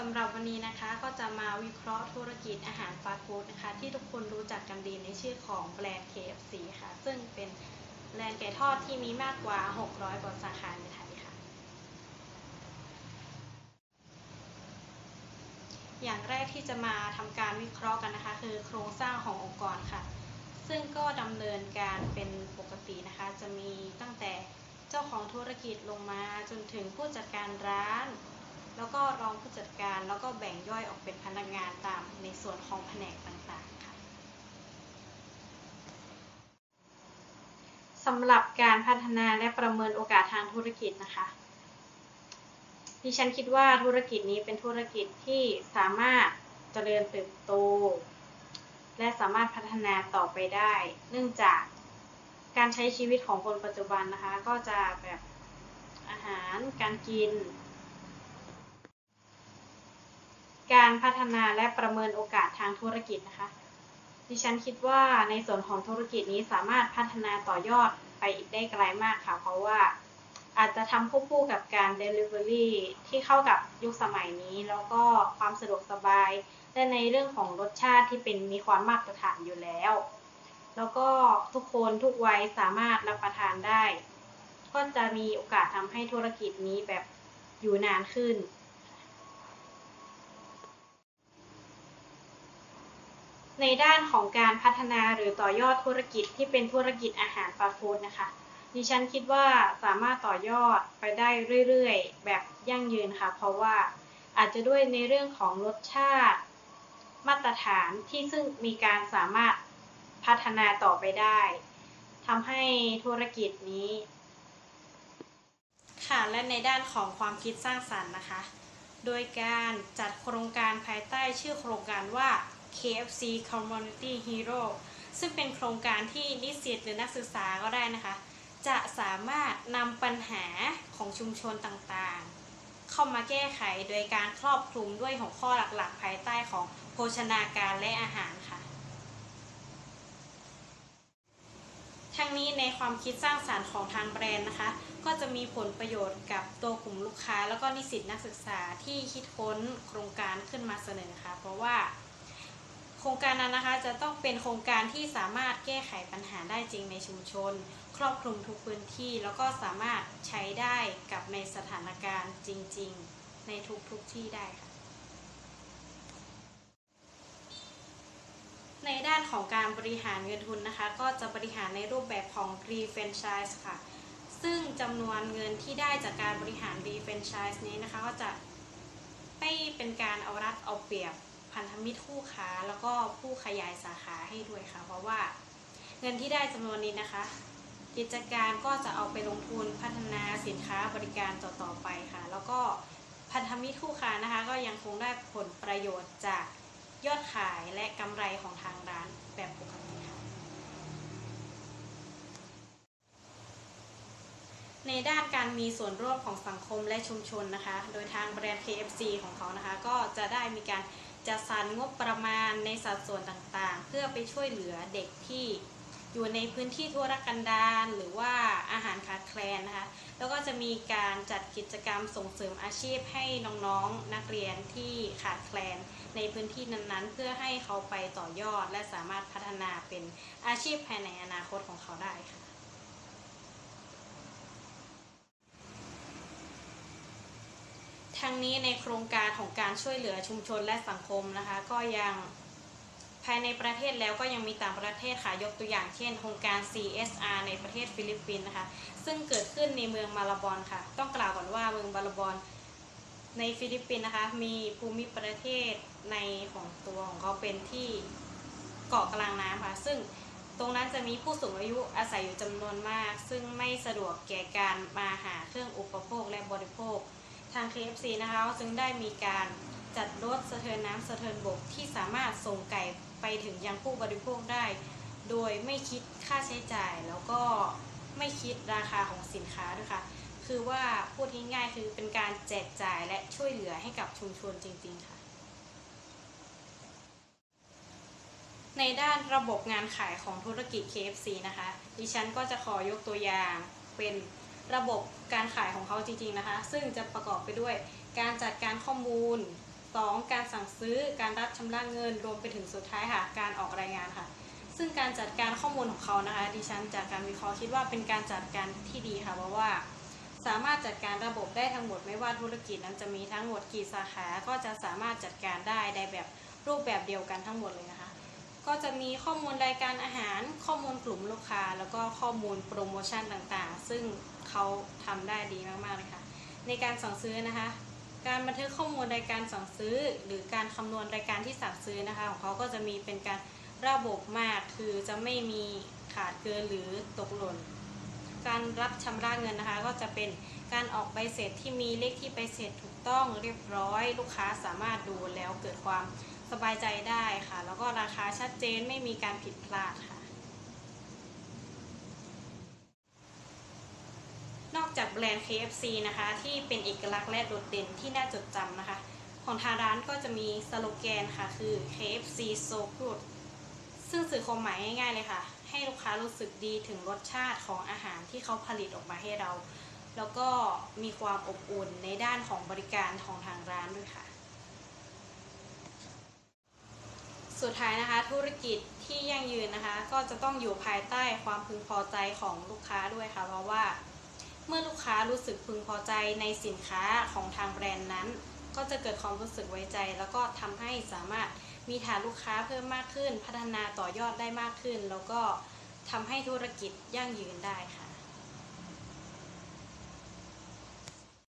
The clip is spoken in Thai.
สำหรับวันนี้นะคะก็จะมาวิเคราะห์ธุรกิจอาหารฟาสต์ฟู้ดนะคะ ที่ทุกคนรู้จักกันดีในชื่อของแบรนด์ KFC ค่ะ ซึ่งเป็นแบรนด์ไก่ทอดที่มีมากกว่า 600 กว่าสาขาในไทยค่ะ อย่างแรกที่จะมาทำการวิเคราะห์กันนะคะ คือโครงสร้างขององค์กรค่ะ ซึ่งก็ดำเนินการเป็นปกตินะคะ จะมีตั้งแต่เจ้าของธุรกิจลงมาจนถึงผู้จัดการร้าน แล้วก็รองผู้จัดการแล้วก็แบ่งย่อยออกเป็นพนักงานตามในส่วนของแผนกต่างๆค่ะสำหรับการพัฒนาและประเมินโอกาสทางธุรกิจนะคะดิฉันคิดว่าธุรกิจนี้เป็นธุรกิจที่สามารถเจริญเติบโต และสามารถพัฒนาต่อไปได้ เนื่องจากการใช้ชีวิตของคนปัจจุบันนะคะ ก็จะแบบอาหารการกิน การพัฒนาและประเมินโอกาสทางธุรกิจนะคะ ดิฉันคิดว่าในส่วนของธุรกิจนี้สามารถพัฒนาต่อยอดไปอีกได้ไกลมากค่ะ เพราะว่าอาจจะทำควบคู่กับการ Delivery ที่เข้ากับยุคสมัยนี้ แล้วก็ความสะดวกสบาย และในเรื่องของรสชาติที่เป็นมีความมาตรฐานอยู่แล้ว แล้วก็ทุกคนทุกวัยสามารถรับประทานได้ ก็จะมีโอกาสทำให้ธุรกิจนี้แบบอยู่นานขึ้น ในด้านของการพัฒนาหรือต่อยอดธุรกิจที่เป็นธุรกิจอาหารฟาสต์ฟู้ดนะคะ ดิฉันคิดว่าสามารถต่อยอดไปได้เรื่อยๆ แบบยั่งยืนค่ะ เพราะว่าอาจจะด้วยในเรื่องของรสชาติ มาตรฐานที่ซึ่งมีการสามารถพัฒนาต่อไปได้ทำให้ธุรกิจนี้ ค่ะและในด้านของความคิดสร้างสรรค์นะคะ โดยการจัดโครงการภายใต้ชื่อโครงการว่า KFC Community Hero ซึ่งเป็นโครงการที่นิสิตหรือนักศึกษาก็ได้นะคะ จะสามารถนำปัญหาของชุมชนต่างๆ เข้ามาแก้ไขโดยการครอบคลุมด้วยหัวข้อหลักๆ ภายใต้ของโภชนาการและอาหารค่ะทั้งนี้ในความคิดสร้างสารรค์ของทางแบรนด์นะคะ ก็จะมีผลประโยชน์กับตัวกลุ่มลูกค้า แล้วก็นิสิตนักศึกษาที่คิดค้นโครงการขึ้นมาเสนอค่ะ เพราะว่า ครงการนั้นนะคะจะต้องเป็นโครงการที่สามารถแก้ไขปัญหาได้จริงในชุมชน ครอบคลุมทุกพื้นที่ แล้วก็สามารถใช้ได้กับในสถานการณ์จริง ๆ ในทุกๆที่ได้ค่ะ ในด้านของการบริหารเงินทุนนะคะ ก็จะบริหารในรูปแบบของ r e f r a n c h i s e ค่ะ ซึ่งจำนวนเงินที่ได้จากการบริหาร r e f r a n c h i s e นี้นะคะ ก็จะไม่เป็นการเอารัดเอาเปรียบ พันธมิตรคู่ค้า แล้วก็ผู้ขยายสาขาให้ด้วยค่ะ เพราะว่าเงินที่ได้จำนวนนี้นะคะ กิจการก็จะเอาไปลงทุนพัฒนาสินค้าบริการต่อๆไปค่ะ แล้วก็พันธมิตรคู่ค้านะคะ ก็ยังคงได้ผลประโยชน์จากยอดขายและกำไรของทางร้านแบบปกติค่ะ ในด้านการมีส่วนร่วมของสังคมและชุมชนนะคะ โดยทางแบรนด์ KFC ของเขานะคะ ก็จะได้มีการ จัดสรรงบประมาณในสัดส่วนต่างๆ เพื่อไปช่วยเหลือเด็กที่อยู่ในพื้นที่ทุรกันดารหรือว่าอาหารขาดแคลนนะคะ แล้วก็จะมีการจัดกิจกรรมส่งเสริมอาชีพให้น้องๆนักเรียนที่ขาดแคลนในพื้นที่นั้นๆ เพื่อให้เขาไปต่อยอดและสามารถพัฒนาเป็นอาชีพภายในอนาคตของเขาได้ค่ะ ทั้งนี้ในโครงการของการช่วยเหลือชุมชนและสังคมนะคะ ก็ยังภายในประเทศแล้วก็ยังมีต่างประเทศค่ะยกตัวอย่างเช่น โครงการ CSR ในประเทศฟิลิปปินส์นะคะ ซึ่งเกิดขึ้นในเมืองมาลาบอนค่ะ ต้องกล่าวก่อนว่าเมืองมาลาบอนในฟิลิปปินส์นะคะ มีภูมิประเทศในของตัวของเขาเป็นที่เกาะกลางน้ำค่ะ ซึ่งตรงนั้นจะมีผู้สูงอายุอาศัยอยู่จำนวนมาก ซึ่งไม่สะดวกแก่การมาหาเครื่องอุปโภคและบริโภค ทาง KFC นะคะซึ่งได้มีการจัดรถสะเทินน้ำสะเทินบกที่สามารถส่งไก่ไปถึงยังผู้บริโภคได้ โดยไม่คิดค่าใช้จ่ายแล้วก็ไม่คิดราคาของสินค้าด้วยค่ะ คือว่าพูดง่ายๆคือเป็นการแจกจ่ายและช่วยเหลือให้กับชุมชนจริง ๆ ค่ะ ในด้านระบบงานขายของธุรกิจ KFC นะคะ ดิฉันก็จะขอยกตัวอย่างเป็น ระบบการขายของเขาจริงๆนะคะ ซึ่งจะประกอบไปด้วยการจัดการข้อมูล 2. การสั่งซื้อการรับชำระเงินรวมไปถึงสุดท้ายค่ะการออกรายงานค่ะ ซึ่งการจัดการข้อมูลของเขานะคะ ดิฉันจากการวิเคราะห์คิดว่าเป็นการจัดการที่ดีค่ะเพราะว่า สามารถจัดการระบบได้ทั้งหมดไม่ว่าธุรกิจนั้นจะมีทั้งหมดกี่สาขา ก็จะสามารถจัดการได้ในแบบรูปแบบเดียวกันทั้งหมดเลยนะคะ ก็จะมีข้อมูลรายการอาหาร ข้อมูลกลุ่มลูกค้า แล้วก็ข้อมูลโปรโมชั่นต่างๆ ซึ่ง เขาทำได้ดีมากๆเลยค่ะ ในการสั่งซื้อนะคะ การบันทึกข้อมูลรายการสั่งซื้อ หรือการคำนวณรายการที่สั่งซื้อนะคะ ของเขาก็จะมีเป็นการระบบมากคือจะไม่มีขาดเกินหรือตกหล่น การรับชำระเงินนะคะ ก็จะเป็นการออกใบเสร็จที่มีเลขที่ใบเสร็จถูกต้องเรียบร้อย ลูกค้าสามารถดูแล้วเกิดความสบายใจได้ค่ะ แล้วก็ราคาชัดเจนไม่มีการผิดพลาดค่ะ นอก จากแบรนด์ KFC นะคะ ที่เป็นเอกลักษณ์และโดดเด่นที่น่าจดจำนะคะ ของทางร้านก็จะมีสโลแกนค่ะ คือ KFC so good ซึ่งสื่อความหมายง่ายๆเลยค่ะ ให้ลูกค้ารู้สึกดีถึงรสชาติของอาหารที่เขาผลิตออกมาให้เรา แล้วก็มีความอบอุ่นในด้านของบริการของทางร้านด้วยค่ะ สุดท้ายนะคะธุรกิจที่ยั่งยืนนะคะ ก็จะต้องอยู่ภายใต้ความพึงพอใจของลูกค้าด้วยค่ะ เพราะว่า เมื่อลูกค้ารู้สึกพึงพอใจในสินค้าของทางแบรนด์นั้น ก็จะเกิดความรู้สึกไว้ใจ แล้วก็ทำให้สามารถมีฐานลูกค้าเพิ่มมากขึ้น พัฒนาต่อยอดได้มากขึ้น แล้วก็ทำให้ธุรกิจยั่งยืนได้ค่ะ